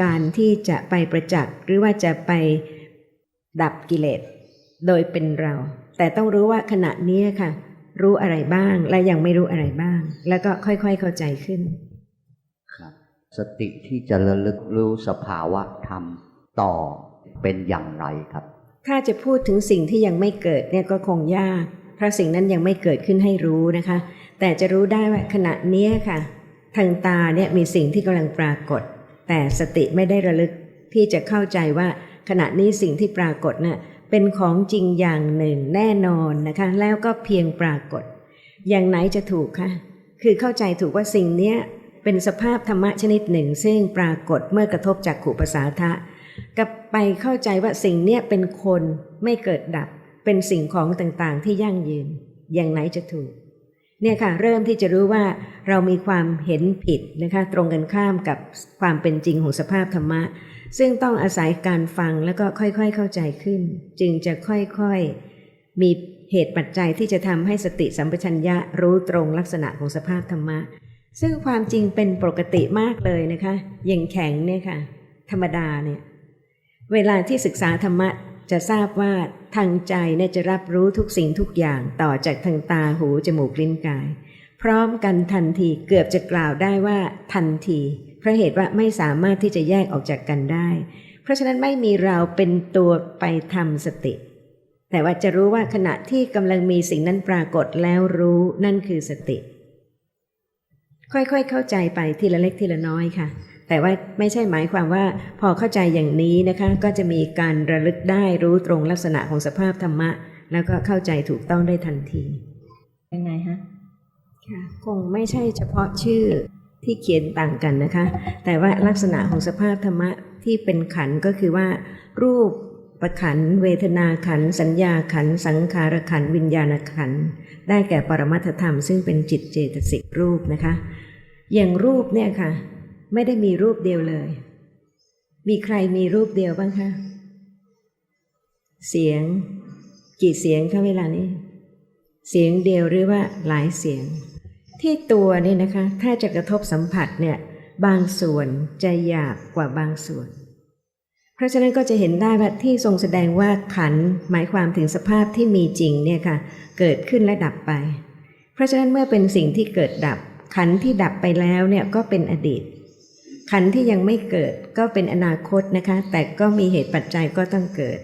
การที่จะไปประจักษ์หรือว่าจะไปดับกิเลสโดยเป็นเรา แต่ต้องรู้ว่าขณะนี้ค่ะ รู้อะไรบ้างและยังไม่รู้อะไรบ้าง แล้วก็ค่อยๆเข้าใจขึ้น ครับ สติที่จะระลึกรู้สภาวะธรรมต่อเป็นอย่างไรครับ ถ้าจะพูดถึงสิ่งที่ยังไม่เกิดเนี่ยก็คงยากเพราะสิ่งนั้นยังไม่เกิดขึ้นให้รู้นะคะ แต่จะรู้ได้ว่าขณะเนี้ยค่ะ ทางตาเนี่ยมีสิ่งที่กำลังปรากฏ แต่สติไม่ได้ระลึกที่จะเข้าใจว่าขณะนี้สิ่งที่ปรากฏน่ะเป็นของจริงอย่างหนึ่งแน่นอนนะคะ แล้วก็เพียงปรากฏ อย่างไหนจะถูกคะคือเข้าใจถูกว่าสิ่งเนี้ยเป็นสภาพธรรมะชนิดหนึ่ง ซึ่งปรากฏเมื่อกระทบจากขุปสาทะกับไปเข้าใจว่าสิ่งเนี้ยเป็นคนไม่เกิดดับ เป็นสิ่งของต่างๆที่ยั่งยืน อย่างไหนจะถูก เนี่ยค่ะเริ่มที่จะรู้ว่าเรามีความเห็นผิดนะคะตรงกันข้ามกับความเป็นจริงของสภาพธรรมะ ซึ่งต้องอาศัยการฟังแล้วก็ค่อยๆเข้าใจขึ้น จึงจะค่อยๆ มีเหตุปัจจัยที่จะทำให้สติสัมปชัญญะรู้ตรงลักษณะของสภาพธรรมะ ซึ่งความจริงเป็นปกติมากเลยนะคะอย่างแข็งเนี่ยค่ะ ธรรมดาเนี่ยเวลาที่ศึกษาธรรมะจะทราบว่า ทางใจเนี่ยจะรับรู้ทุกสิ่งทุกอย่างต่อจากทางตาหูจมูกลิ้นกาย พร้อมกันทันทีเกือบจะกล่าวได้ว่าทันที เพราะเหตุว่าไม่สามารถที่จะแยกออกจากกันได้ เพราะฉะนั้นไม่มีเราเป็นตัวไปทำสติ แต่ว่าจะรู้ว่าขณะที่กำลังมีสิ่งนั้นปรากฏแล้วรู้นั่นคือสติ ค่อยๆเข้าใจไปทีละเล็กทีละน้อยค่ะ แต่ว่าไม่ใช่หมายความว่าพอเข้าใจอย่างนี้นะคะก็จะมีการระลึกได้รู้ตรงลักษณะของสภาพธรรมะ แล้วก็เข้าใจถูกต้องได้ทันทียังไงฮะค่ะคงไม่ใช่เฉพาะชื่อที่เขียนต่างกันนะคะ แต่ว่าลักษณะของสภาพธรรมะที่เป็นขันธ์ก็คือว่า รูปประขันธ์เวทนาขันธ์สัญญาขันธ์สังขารขันธ์วิญญาณขันธ์ได้แก่ปรมัตถธรรมซึ่งเป็นจิตเจตสิกรูปนะคะ อย่างรูปเนี่ยค่ะ ไม่ได้มีรูปเดียวเลย มีใครมีรูปเดียวบ้างคะ เสียง กี่เสียงคะเวลานี้ เสียงเดียวหรือว่าหลายเสียง ที่ตัวนี่นะคะ ถ้าจะกระทบสัมผัสเนี่ยบางส่วนจะหยาบกว่าบางส่วน เพราะฉะนั้นก็จะเห็นได้ว่าที่ทรงแสดงว่าขันหมายความถึงสภาพที่มีจริงเนี่ยค่ะ เกิดขึ้นและดับไป เพราะฉะนั้นเมื่อเป็นสิ่งที่เกิดดับขันที่ดับไปแล้วเนี่ยก็เป็นอดีต ขันที่ยังไม่เกิดก็เป็นอนาคตนะคะ แต่ก็มีเหตุปัจจัยก็ต้องเกิด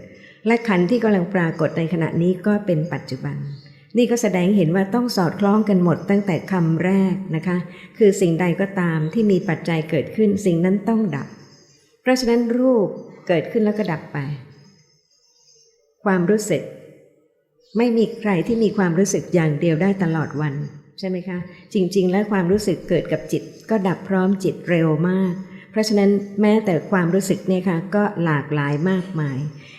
และขันที่กำลังปรากฏในขณะนี้ก็เป็นปัจจุบัน นี่ก็แสดงเห็นว่าต้องสอดคล้องกันหมดตั้งแต่คำแรกนะคะ คือสิ่งใดก็ตามที่มีปัจจัยเกิดขึ้นสิ่งนั้นต้องดับ เพราะฉะนั้นรูปเกิดขึ้นแล้วก็ดับไป ความรู้สึก ไม่มีใครที่มีความรู้สึกอย่างเดียวได้ตลอดวัน ใช่ไหมคะ จริง ๆ แล้วความรู้สึกเกิดกับจิต ก็ดับพร้อมจิตเร็วมาก เพราะฉะนั้นแม้แต่ความรู้สึกเนี่ยค่ะก็หลากหลายมากมาย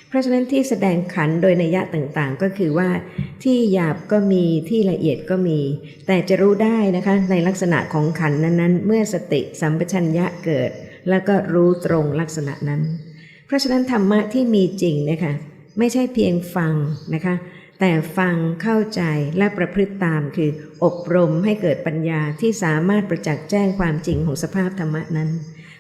เพราะฉะนั้นที่แสดงขันโดยนัยยะต่างๆ ก็คือว่าที่หยาบก็มีที่ละเอียดก็มี แต่จะรู้ได้นะคะในลักษณะของขันนั้นๆ เมื่อสติสัมปชัญญะเกิด แล้วก็รู้ตรงลักษณะนั้น เพราะฉะนั้นธรรมะที่มีจริงนะคะไม่ใช่เพียงฟังนะคะ แต่ฟังเข้าใจและประพฤติตามคือ อบรมให้เกิดปัญญาที่สามารถประจักษ์แจ้งความจริงของสภาพธรรมะนั้น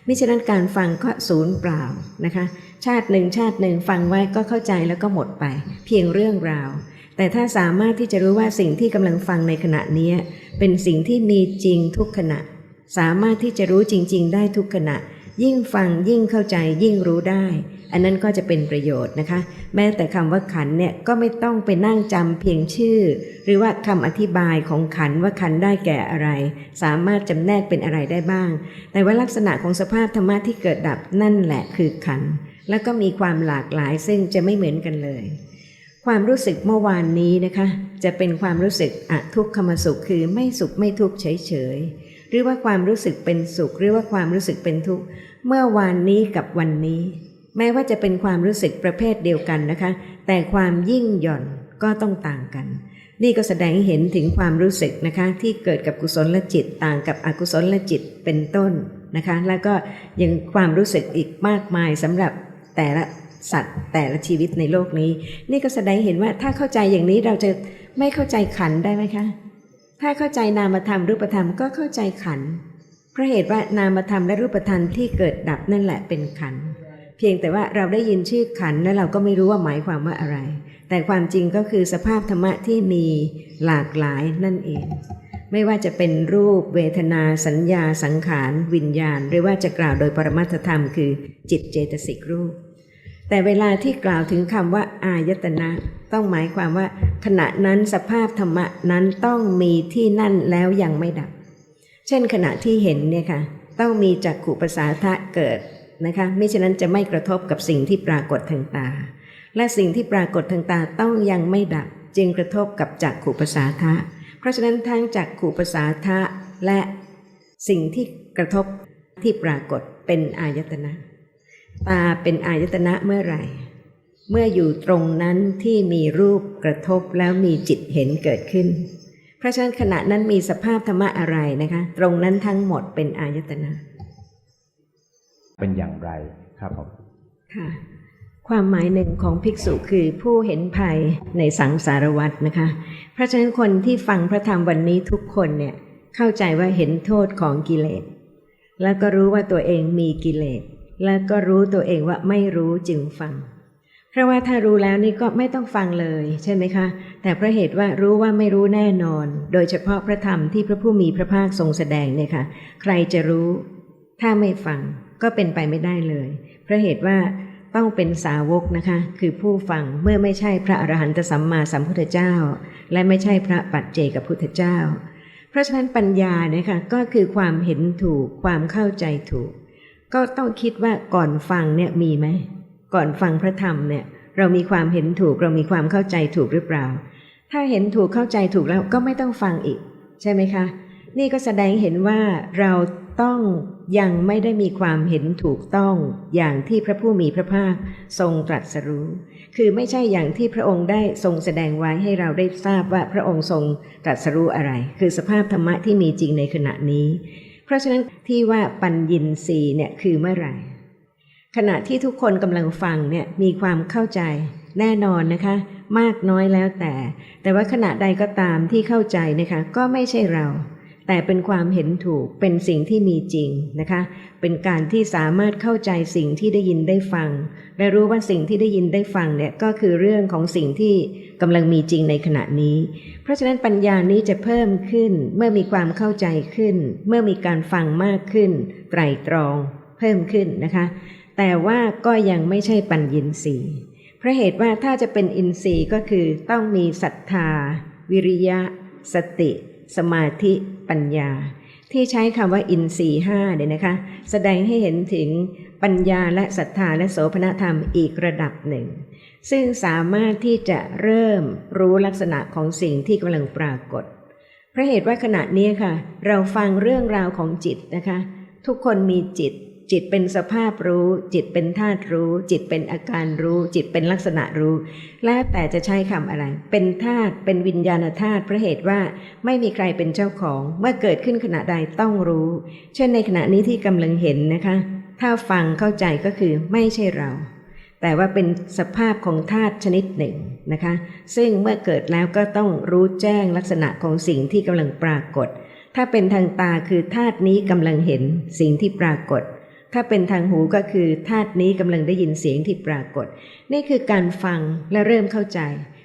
มิฉะนั้นการฟังก็ศูนย์เปล่านะคะ ชาติหนึ่งชาติหนึ่งฟังไว้ก็เข้าใจแล้วก็หมดไป เพียงเรื่องราว แต่ถ้าสามารถที่จะรู้ว่าสิ่งที่กำลังฟังในขณะนี้ เป็นสิ่งที่มีจริงทุกขณะ สามารถที่จะรู้จริง ๆ ได้ทุกขณะ ยิ่งฟังยิ่งเข้าใจยิ่งรู้ได้ อันนั้นก็จะเป็นประโยชน์นะคะ แม้แต่คำว่าขันเนี่ยก็ไม่ต้องไปนั่งจำเพียงชื่อ หรือว่าคำอธิบายของขันว่าขันได้แก่อะไร สามารถจำแนกเป็นอะไรได้บ้าง แต่ว่าลักษณะของสภาพธรรมะที่เกิดดับนั่นแหละคือขัน แล้วก็มีความหลากหลายซึ่งจะไม่เหมือนกันเลยความรู้สึกเมื่อวานนี้นะคะ จะเป็นความรู้สึกอทุกขมสุขคือไม่สุขไม่ทุกข์เฉยๆหรือว่าความรู้สึกเป็นสุข หรือว่าความรู้สึกเป็นทุกข์เมื่อวานนี้กับวันนี้ แม้ว่าจะเป็นความรู้สึกประเภทเดียวกันนะคะ แต่ความยิ่งหย่อนก็ต้องต่างกัน นี่ก็แสดงให้เห็นถึงความรู้สึกนะคะ ที่เกิดกับกุศลจิตต่างกับอกุศลจิตเป็นต้นนะคะ แล้วก็ยังความรู้สึกอีกมากมายสำหรับแต่ละสัตว์แต่ละชีวิตในโลกนี้ นี่ก็แสดงเห็นว่าถ้าเข้าใจอย่างนี้เราจะไม่เข้าใจขันได้ไหมคะ ถ้าเข้าใจนามธรรมรูปธรรมก็เข้าใจขันเพราะเหตุว่านามธรรมและรูปธรรมที่เกิดดับนั่นแหละเป็นขันธ์ เพียงแต่ว่าเราได้ยินชื่อขันแล้วเราก็ไม่รู้ว่าหมายความว่าอะไร แต่ความจริงก็คือสภาพธรรมะที่มีหลากหลายนั่นเอง ไม่ว่าจะเป็นรูปเวทนาสัญญาสังขาร วิญญาณ หรือว่าจะกล่าวโดยปรมัตถธรรมคือจิตเจตสิกรูป แต่เวลาที่กล่าวถึงคำว่าอายตนะ ต้องหมายความว่า ขณะนั้นสภาพธรรมะนั้นต้องมีที่นั่นแล้วยังไม่ดับ เช่นขณะที่เห็นเนี่ยค่ะต้องมีจักขุปสาทะเกิด นะคะไม่ฉะนั้นจะไม่กระทบกับสิ่งที่ปรากฏทางตา และสิ่งที่ปรากฏทางตาต้องยังไม่ดับจึงกระทบกับจักขุประสาทะ เพราะฉะนั้นทั้งจักขุประสาทะและสิ่งที่กระทบที่ปรากฏเป็นอายตนะ ตาเป็นอายตนะเมื่อไหร่ เมื่ออยู่ตรงนั้นที่มีรูปกระทบแล้วมีจิตเห็นเกิดขึ้น เพราะฉะนั้นขณะนั้นมีสภาพธรรมะอะไรนะคะ ตรงนั้นทั้งหมดเป็นอายตนะ เป็นอย่างไรครับผมค่ะความหมายหนึ่งของภิกษุคือผู้เห็นภัยในสังสารวัฏนะคะ เพราะฉะนั้นคนที่ฟังพระธรรมวันนี้ทุกคนเนี่ยเข้าใจว่าเห็นโทษของกิเลส แล้วก็รู้ว่าตัวเองมีกิเลส แล้วก็รู้ตัวเองว่าไม่รู้จึงฟัง เพราะว่าถ้ารู้แล้วนี่ก็ไม่ต้องฟังเลยใช่ไหมคะ แต่เพราะเหตุว่ารู้ว่าไม่รู้แน่นอน โดยเฉพาะพระธรรมที่พระผู้มีพระภาคทรงแสดงเนี่ยค่ะ ใครจะรู้ถ้าไม่ฟัง ก็เป็นไปไม่ได้เลย เพราะเหตุว่าต้องเป็นสาวกนะคะ คือผู้ฟังเมื่อไม่ใช่พระอรหันตสัมมาสัมพุทธเจ้า และไม่ใช่พระปัจเจกพุทธเจ้า เพราะฉะนั้นปัญญาเนี่ยค่ะก็คือความเห็นถูกความเข้าใจถูก ก็ต้องคิดว่าก่อนฟังเนี่ยมีไหมก่อนฟังพระธรรมเนี่ยเรามีความเห็นถูกเรามีความเข้าใจถูกหรือเปล่า ถ้าเห็นถูกเข้าใจถูกแล้วก็ไม่ต้องฟังอีก ใช่ไหมคะ นี่ก็แสดงเห็นว่าเรา ต้องยังไม่ได้มีความเห็นถูกต้องอย่างที่พระผู้มีพระภาคทรงตรัสรู้ คือไม่ใช่อย่างที่พระองค์ได้ทรงแสดงไว้ให้เราได้ทราบว่าพระองค์ทรงตรัสรู้อะไร คือสภาพธรรมะที่มีจริงในขณะนี้ เพราะฉะนั้นที่ว่าปัญญินรีเนี่ยคือเมื่อไหร่ ขณะที่ทุกคนกำลังฟังเนี่ยมีความเข้าใจแน่นอนนะคะ มากน้อยแล้วแต่ แต่ว่าขณะใดก็ตามที่เข้าใจนะคะ ก็ไม่ใช่เรา แต่เป็นความเห็นถูกเป็นสิ่งที่มีจริงนะคะ เป็นการที่สามารถเข้าใจสิ่งที่ได้ยินได้ฟัง และรู้ว่าสิ่งที่ได้ยินได้ฟังเนี่ยก็คือเรื่องของสิ่งที่กำลังมีจริงในขณะนี้ เพราะฉะนั้นปัญญานี้จะเพิ่มขึ้น เมื่อมีความเข้าใจขึ้น เมื่อมีการฟังมากขึ้น ไตรตรองเพิ่มขึ้นนะคะ แต่ว่าก็ยังไม่ใช่ปัญญินทรีเพราะเหตุว่าถ้าจะเป็นอินทรีย์ก็คือต้องมีศรัทธา วิริยะ สติ สมาธิปัญญา ที่ใช้คำว่าอินทรีห้าเนี่ยนะคะ แสดงให้เห็นถึงปัญญาและศรัทธาและโสภณธรรมอีกระดับหนึ่ง ซึ่งสามารถที่จะเริ่มรู้ลักษณะของสิ่งที่กำลังปรากฏเพราะเหตุว่าขณะนี้ค่ะ เราฟังเรื่องราวของจิตนะคะ ทุกคนมีจิต จิตเป็นสภาพรู้ จิตเป็นธาตุรู้ จิตเป็นอาการรู้ จิตเป็นลักษณะรู้ แล้วแต่จะใช้คำอะไร เป็นธาตุเป็นวิญญาณธาตุเพราะเหตุว่าไม่มีใครเป็นเจ้าของ เมื่อเกิดขึ้นขณะใดต้องรู้ เช่นในขณะนี้ที่กำลังเห็นนะคะ ถ้าฟังเข้าใจก็คือไม่ใช่เรา แต่ว่าเป็นสภาพของธาตุชนิดหนึ่งนะคะ ซึ่งเมื่อเกิดแล้วก็ต้องรู้แจ้งลักษณะของสิ่งที่กำลังปรากฏถ้าเป็นทางตาคือธาตุนี้กำลังเห็นสิ่งที่ปรากฏ ถ้าเป็นทางหูก็คือธาตุนี้กำลังได้ยินเสียงที่ปรากฏ นี่คือการฟังและเริ่มเข้าใจ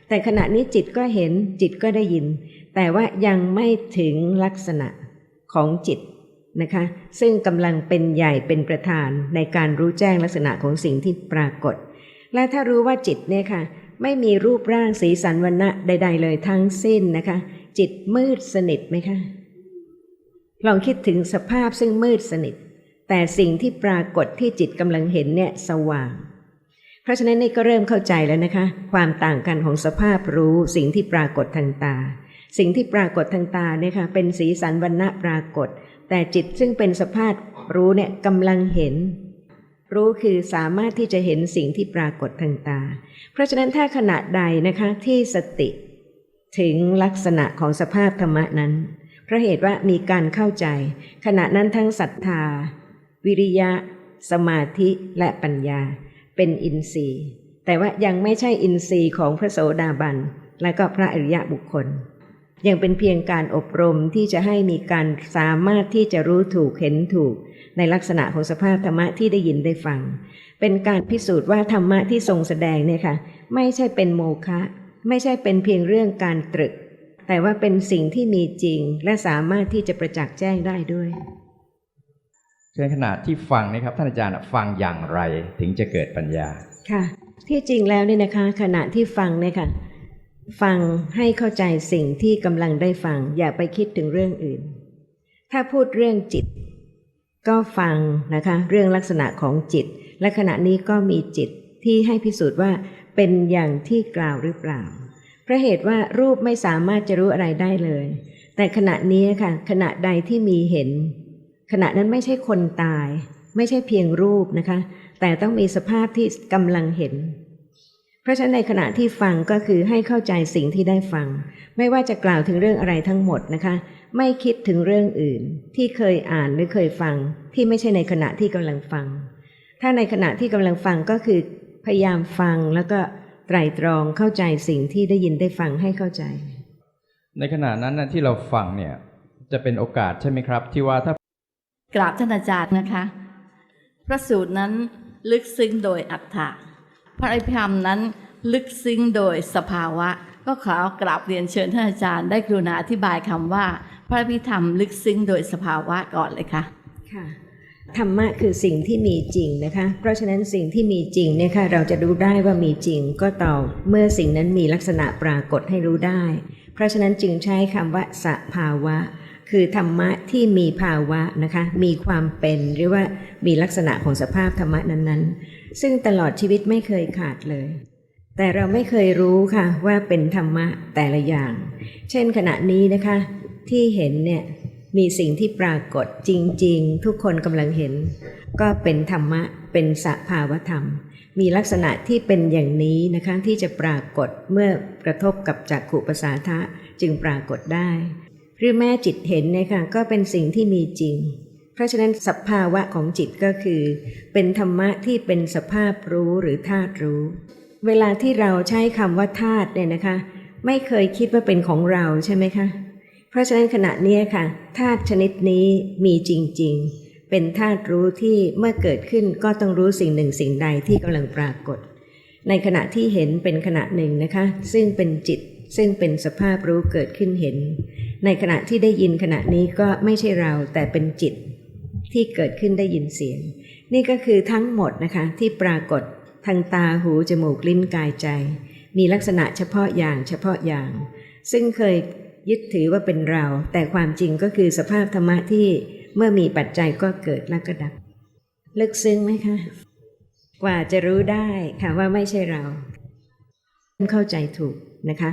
แต่ขณะนี้จิตก็เห็นจิตก็ได้ยิน แต่ว่ายังไม่ถึงลักษณะของจิตนะคะ ซึ่งกำลังเป็นใหญ่เป็นประธานในการรู้แจ้งลักษณะของสิ่งที่ปรากฏ และถ้ารู้ว่าจิตเนี่ยค่ะ ไม่มีรูปร่างสีสันวันณะใด ๆ เลยทั้งสิ้นนะคะ จิตมืดสนิทไหมคะลองคิดถึงสภาพซึ่งมืดสนิท แต่สิ่งที่ปรากฏที่จิตกำลังเห็นเนี่ยสว่าง เพราะฉะนั้นนี่ก็เริ่มเข้าใจแล้วนะคะ ความต่างกันของสภาพรู้สิ่งที่ปรากฏทางตา สิ่งที่ปรากฏทางตาเนี่ยค่ะเป็นสีสันวันณะปรากฏ แต่จิตซึ่งเป็นสภาพรู้เนี่ยกำลังเห็น รู้คือสามารถที่จะเห็นสิ่งที่ปรากฏทางตา เพราะฉะนั้นถ้าขณะใดนะคะที่สติ ถึงลักษณะของสภาพธรรมะนั้นเพราะเหตุว่ามีการเข้าใจ ขณะนั้นทั้งศรัทธา วิริยะ สมาธิและปัญญา เป็นอินทรีย์ แต่ว่ายังไม่ใช่อินทรีย์ของพระโสดาบัน และก็พระอริยะบุคคล ยังเป็นเพียงการอบรมที่จะให้มีการสามารถที่จะรู้ถูกเห็นถูก ในลักษณะของสภาพธรรมะที่ได้ยินได้ฟัง เป็นการพิสูจน์ว่าธรรมะที่ทรงแสดงเนี่ยค่ะไม่ใช่เป็นโมฆะไม่ใช่เป็นเพียงเรื่องการตรึก แต่ว่าเป็นสิ่งที่มีจริงและสามารถที่จะประจักษ์แจ้งได้ด้วย ในขณะที่ฟังนะครับท่านอาจารย์ฟังอย่างไรถึงจะเกิดปัญญา ค่ะ ที่จริงแล้วเนี่ยนะคะ ขณะที่ฟังเนี่ยค่ะฟังให้เข้าใจสิ่งที่กำลังได้ฟัง อย่าไปคิดถึงเรื่องอื่น ถ้าพูดเรื่องจิต ก็ฟังนะคะ เรื่องลักษณะของจิต และขณะนี้ก็มีจิตที่ให้พิสูจน์ว่าเป็นอย่างที่กล่าวหรือเปล่าเพราะเหตุว่ารูปไม่สามารถจะรู้อะไรได้เลย แต่ขณะนี้ค่ะ ขณะใดที่มีเห็น ขณะนั้นไม่ใช่คนตาย ไม่ใช่เพียงรูปนะคะ แต่ต้องมีสภาพที่กำลังเห็น เพราะฉะนั้นในขณะที่ฟังก็คือให้เข้าใจสิ่งที่ได้ฟัง ไม่ว่าจะกล่าวถึงเรื่องอะไรทั้งหมดนะคะ ไม่คิดถึงเรื่องอื่น ที่เคยอ่านหรือเคยฟัง ที่ไม่ใช่ในขณะที่กำลังฟัง ถ้าในขณะที่กำลังฟังก็คือ พยายามฟังแล้วก็ไตรตรองเข้าใจสิ่งที่ได้ยินได้ฟังให้เข้าใจ ในขณะนั้นนะที่เราฟังเนี่ยจะเป็นโอกาสใช่ไหมครับ ที่ว่าถ้า กราบท่านอาจารย์นะคะ พระสูตรนั้นลึกซึ้งโดยอัฏฐะพระอภิธรรมนั้นลึกซึ้งโดยสภาวะ ก็ขอกราบเรียนเชิญท่านอาจารย์ได้กรุณาอธิบายคำว่า พระอภิธรรมลึกซึ้งโดยสภาวะก่อนเลยค่ะค่ะธรรมะคือสิ่งที่มีจริงนะคะ เพราะฉะนั้นสิ่งที่มีจริงเนี่ยค่ะเราจะรู้ได้ว่ามีจริงก็ต่อเมื่อสิ่งนั้นมีลักษณะปรากฏให้รู้ได้ เพราะฉะนั้นจึงใช้คำว่าสภาวะ คือธรรมะที่มีภาวะนะคะมีความเป็นหรือว่ามีลักษณะของสภาพธรรมะนั้นๆ ซึ่งตลอดชีวิตไม่เคยขาดเลย แต่เราไม่เคยรู้ค่ะว่าเป็นธรรมะแต่ละอย่าง เช่นขณะนี้นะคะที่เห็นเนี่ยมีสิ่งที่ปรากฏจริง ๆ ทุกคนกำลังเห็น ก็เป็นธรรมะเป็นสภาวธรรม มีลักษณะที่เป็นอย่างนี้นะคะที่จะปรากฏเมื่อกระทบกับจักขุประสาทะจึงปรากฏได้ หรือแม่จิตเห็นเนี่ยค่ะก็เป็นสิ่งที่มีจริง เพราะฉะนั้นสภาวะของจิตก็คือ เป็นธรรมะที่เป็นสภาพรู้หรือธาตุรู้ เวลาที่เราใช้คำว่าธาตุเนี่ยนะคะ ไม่เคยคิดว่าเป็นของเราใช่ไหมคะ เพราะฉะนั้นขณะนี้ค่ะธาตุชนิดนี้มีจริง ๆ เป็นธาตุรู้ที่เมื่อเกิดขึ้นก็ต้องรู้สิ่งหนึ่งสิ่งใดที่กำลังปรากฏ ในขณะที่เห็นเป็นขณะหนึ่งนะคะ ซึ่งเป็นจิต ซึ่งเป็นสภาพรู้เกิดขึ้นเห็น ในขณะที่ได้ยินขณะนี้ก็ไม่ใช่เราแต่เป็นจิตที่เกิดขึ้นได้ยินเสียง นี่ก็คือทั้งหมดนะคะที่ปรากฏทางตาหูจมูกลิ้นกายใจ มีลักษณะเฉพาะอย่างเฉพาะอย่าง ซึ่งเคยยึดถือว่าเป็นเรา แต่ความจริงก็คือสภาพธรรมะที่เมื่อมีปัจจัยก็เกิดแล้วก็ดับ ลึกซึ้งไหมคะ กว่าจะรู้ได้ค่ะว่าไม่ใช่เรา เข้าใจถูก นะคะ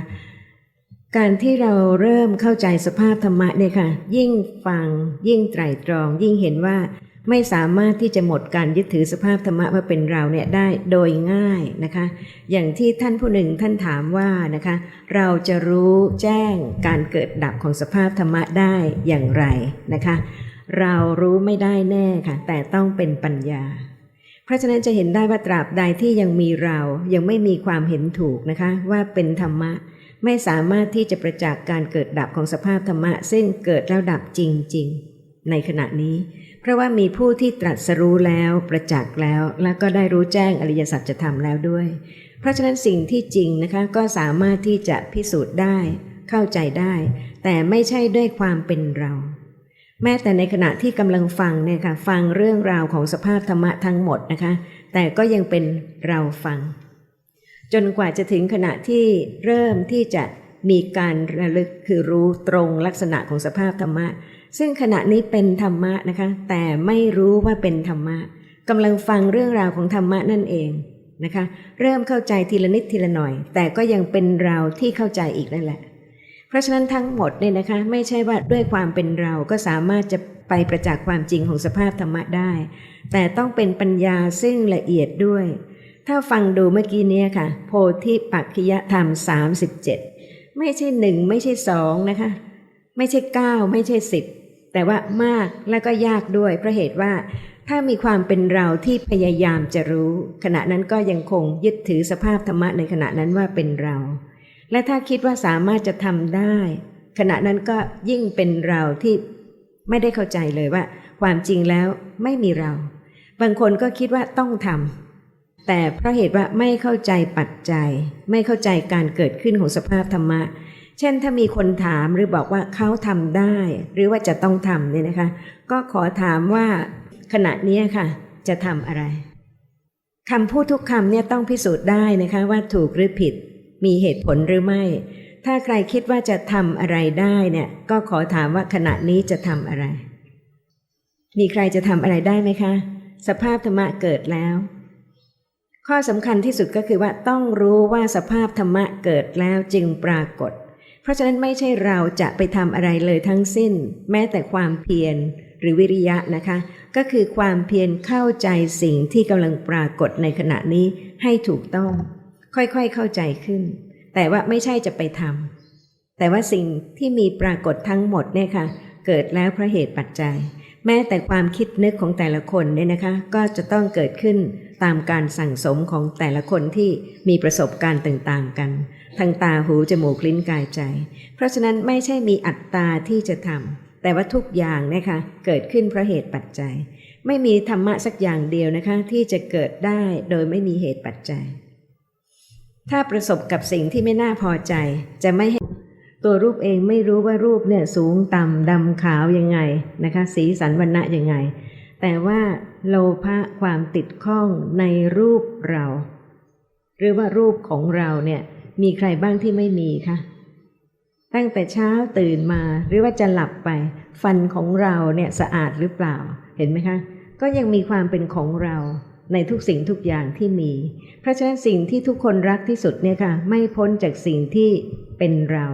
การที่เราเริ่มเข้าใจสภาพธรรมะเนี่ยค่ะ ยิ่งฟังยิ่งไตรตรอง ยิ่งเห็นว่าไม่สามารถที่จะหมดการยึดถือสภาพธรรมะว่าเป็นเราเนี่ยได้โดยง่ายนะคะ อย่างที่ท่านผู้หนึ่งท่านถามว่านะคะ เราจะรู้แจ้งการเกิดดับของสภาพธรรมะได้อย่างไรนะคะ เรารู้ไม่ได้แน่ค่ะ แต่ต้องเป็นปัญญา เพราะฉะนั้นจะเห็นได้ว่าตราบใดที่ยังมีเรายังไม่มีความเห็นถูกนะคะ ว่าเป็นธรรมะ ไม่สามารถที่จะประจักษ์การเกิดดับของสภาพธรรมะ ซึ่งเกิดแล้วดับจริง ๆ ในขณะนี้ เพราะว่ามีผู้ที่ตรัสรู้แล้วประจักษ์แล้ว แล้วก็ได้รู้แจ้งอริยสัจธรรมแล้วด้วย เพราะฉะนั้นสิ่งที่จริงนะคะก็สามารถที่จะพิสูจน์ได้ เข้าใจได้ แต่ไม่ใช่ด้วยความเป็นเรา แม้แต่ในขณะที่กำลังฟังเนี่ยค่ะฟังเรื่องราวของสภาพธรรมะทั้งหมดนะคะ แต่ก็ยังเป็นเราฟัง จนกว่าจะถึงขณะที่เริ่มที่จะมีการระลึกคือรู้ตรงลักษณะของสภาพธรรมะ ซึ่งขณะนี้เป็นธรรมะนะคะ แต่ไม่รู้ว่าเป็นธรรมะกำลังฟังเรื่องราวของธรรมะนั่นเองนะคะ เริ่มเข้าใจทีละนิดทีละหน่อย แต่ก็ยังเป็นเราที่เข้าใจอีกนั่นแหละ เพราะฉะนั้นทั้งหมดเนี่ยนะคะไม่ใช่ว่าด้วยความเป็นเราก็สามารถจะไปประจักษ์ความจริงของสภาพธรรมะได้ แต่ต้องเป็นปัญญาซึ่งละเอียดด้วย ถ้าฟังดูเมื่อกี้เนี้ค่ะ โพธิปักขยธรรม 37 ไม่ใช่หนึ่งไม่ใช่สองนะคะ ไม่ใช่เก้าไม่ใช่สิบแต่ว่ามากและก็ยากด้วยเพราะเหตุว่าถ้ามีความเป็นเราที่พยายามจะรู้ ขณะนั้นก็ยังคงยึดถือสภาพธรรมะในขณะนั้นว่าเป็นเรา และถ้าคิดว่าสามารถจะทำได้ ขณะนั้นก็ยิ่งเป็นเราที่ไม่ได้เข้าใจเลยว่า ความจริงแล้วไม่มีเรา บางคนก็คิดว่าต้องทำแต่เพราะเหตุว่าไม่เข้าใจปัจจัย ไม่เข้าใจการเกิดขึ้นของสภาพธรรมะ เช่นถ้ามีคนถามหรือบอกว่าเขาทำได้ หรือว่าจะต้องทำเนี่ยนะคะ ก็ขอถามว่าขณะนี้ค่ะ จะทำอะไรคำพูดทุกคำเนี่ยต้องพิสูจน์ได้นะคะว่าถูกหรือผิด มีเหตุผลหรือไม่ ถ้าใครคิดว่าจะทำอะไรได้เนี่ยก็ขอถามว่าขณะนี้จะทำอะไร มีใครจะทำอะไรได้ไหมคะ สภาพธรรมะเกิดแล้ว ข้อสำคัญที่สุดก็คือว่าต้องรู้ว่าสภาพธรรมะเกิดแล้วจึงปรากฏ เพราะฉะนั้นไม่ใช่เราจะไปทำอะไรเลยทั้งสิ้น แม้แต่ความเพียรหรือวิริยะนะคะ ก็คือความเพียรเข้าใจสิ่งที่กำลังปรากฏในขณะนี้ให้ถูกต้อง ค่อยๆเข้าใจขึ้น แต่ว่าไม่ใช่จะไปทำแต่ว่าสิ่งที่มีปรากฏทั้งหมดเนี่ยค่ะ เกิดแล้วเพราะเหตุปัจจัย แม้แต่ความคิดนึกของแต่ละคนเนี่ยนะคะ ก็จะต้องเกิดขึ้นตามการสั่งสมของแต่ละคนที่มีประสบการณ์ต่างๆกันทางตาหูจมูกลิ้นกายใจ เพราะฉะนั้นไม่ใช่มีอัตตาที่จะทำแต่ว่าทุกอย่างนะคะเกิดขึ้นเพราะเหตุปัจจัย ไม่มีธรรมะสักอย่างเดียวนะคะที่จะเกิดได้โดยไม่มีเหตุปัจจัย ถ้าประสบกับสิ่งที่ไม่น่าพอใจ จะไม่ให้ตัวรูปเองไม่รู้ว่ารูปเนี่ยสูงต่ำดำขาวยังไงนะคะ สีสันวรรณะยังไง แต่ว่าโลภะความติดข้องในรูปเรา หรือว่ารูปของเราเนี่ยมีใครบ้างที่ไม่มีคะตั้งแต่เช้าตื่นมาหรือว่าจะหลับไป ฟันของเราเนี่ยสะอาดหรือเปล่าเห็นไหมคะ ก็ยังมีความเป็นของเรา ในทุกสิ่งทุกอย่างที่มี เพราะฉะนั้นสิ่งที่ทุกคนรักที่สุดเนี่ยค่ะไม่พ้นจากสิ่งที่เป็นเรา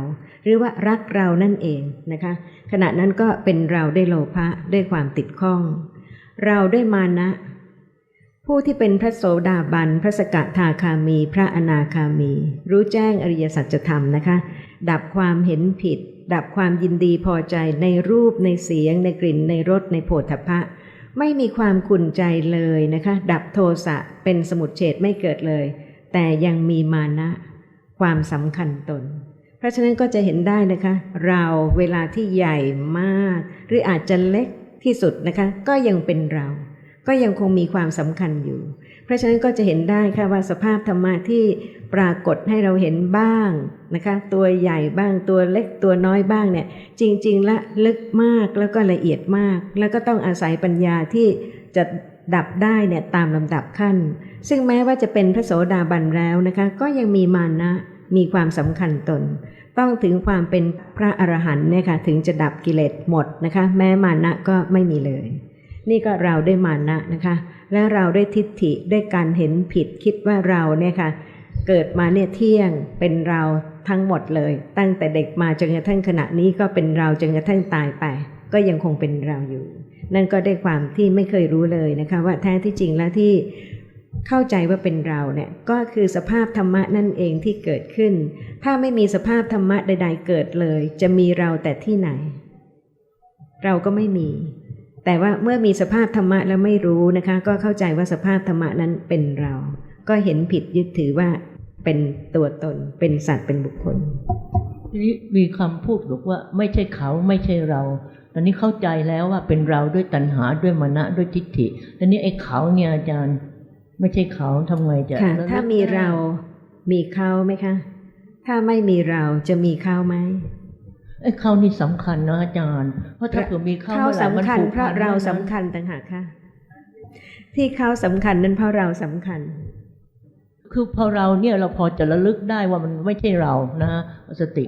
หรือว่ารักเรานั่นเองนะคะ ขณะนั้นก็เป็นเราได้วยโลภะด้วยความติดข้อง เราด้วยมานะ ผู้ที่เป็นพระโสดาบัน พระสกทาคามี พระอนาคามี รู้แจ้งอริยสัจธรรมนะคะ ดับความเห็นผิด ดับความยินดีพอใจในรูปในเสียง ในกลิ่นในรสในโผฏฐัพพะ ไม่มีความขุ่นใจเลยนะคะ ดับโทสะเป็นสมุดเฉดไม่เกิดเลย แต่ยังมีมานะ ความสำคัญตน เพราะฉะนั้นก็จะเห็นได้นะคะ เราเวลาที่ใหญ่มาก หรืออาจจะเล็กที่สุดนะคะ ก็ยังเป็นเรา ก็ยังคงมีความสำคัญอยู่ ราะฉะนั้นก็จะเห็นได้ค่ะว่าสภาพธรรมะที่ปรากฏให้เราเห็นบ้างนะคะ ตัวใหญ่บ้างตัวเล็กตัวน้อยบ้างเนี่ย จริงๆและลึกมากแล้วก็ละเอียดมาก แล้วก็ต้องอาศัยปัญญาที่จะดับได้เนี่ยตามลำดับขั้น ซึ่งแม้ว่าจะเป็นพระโสดาบันแล้วนะคะ ก็ยังมีมานะมีความสำคัญตน ต้องถึงความเป็นพระอรหันต์เนี่ยค่ะถึงจะดับกิเลสหมดนะคะ แม้มานะก็ไม่มีเลย นี่ก็เราด้วยมานะนะคะ และเราด้วยทิฏฐิด้วยการเห็นผิดคิดว่าเราเนี่ยค่ะเกิดมาเนี่ยเที่ยงเป็นเราทั้งหมดเลย ตั้งแต่เด็กมาจนกระทั่งขณะนี้ก็เป็นเราจนกระทั่งตายไป ก็ยังคงเป็นเราอยู่ นั่นก็ได้ความที่ไม่เคยรู้เลยนะคะ ว่าแท้ที่จริงแล้วที่เข้าใจว่าเป็นเราเนี่ยก็คือสภาพธรรมะนั่นเองที่เกิดขึ้น ถ้าไม่มีสภาพธรรมะใด ๆ เกิดเลย จะมีเราแต่ที่ไหน เราก็ไม่มี แต่ว่าเมื่อมีสภาพธรรมะแล้วไม่รู้นะคะ ก็เข้าใจว่าสภาพธรรมะนั้นเป็นเรา ก็เห็นผิดยึดถือว่าเป็นตัวตน เป็นสัตว์เป็นบุคคลทีนี้มีคำพูดบอกว่าไม่ใช่เขาไม่ใช่เรา ตอนนี้เข้าใจแล้วว่าเป็นเราด้วยตัณหาด้วยมณะด้วยทิฏฐิตอนนี้ไอ้เขาเนี่ยอาจารย์ ไม่ใช่เขาทำไงจะค่ะระลึกถ้ามีเรา มีเขาไหมคะ ถ้าไม่มีเราจะมีเขาไหม ไอ้เขานี่สำคัญนะอาจารย์ เพราะถ้าเผื่อมีเขาเขาเมื่อไหร่มันสำคัญผูกเพราะพันเราแล้วนะสำคัญต่างหากค่ะ ที่เขาสำคัญนั้นเพราะเราสำคัญ คือพอเราเนี่ยเราพอจะระลึกได้ว่ามันไม่ใช่เรานะฮะสติ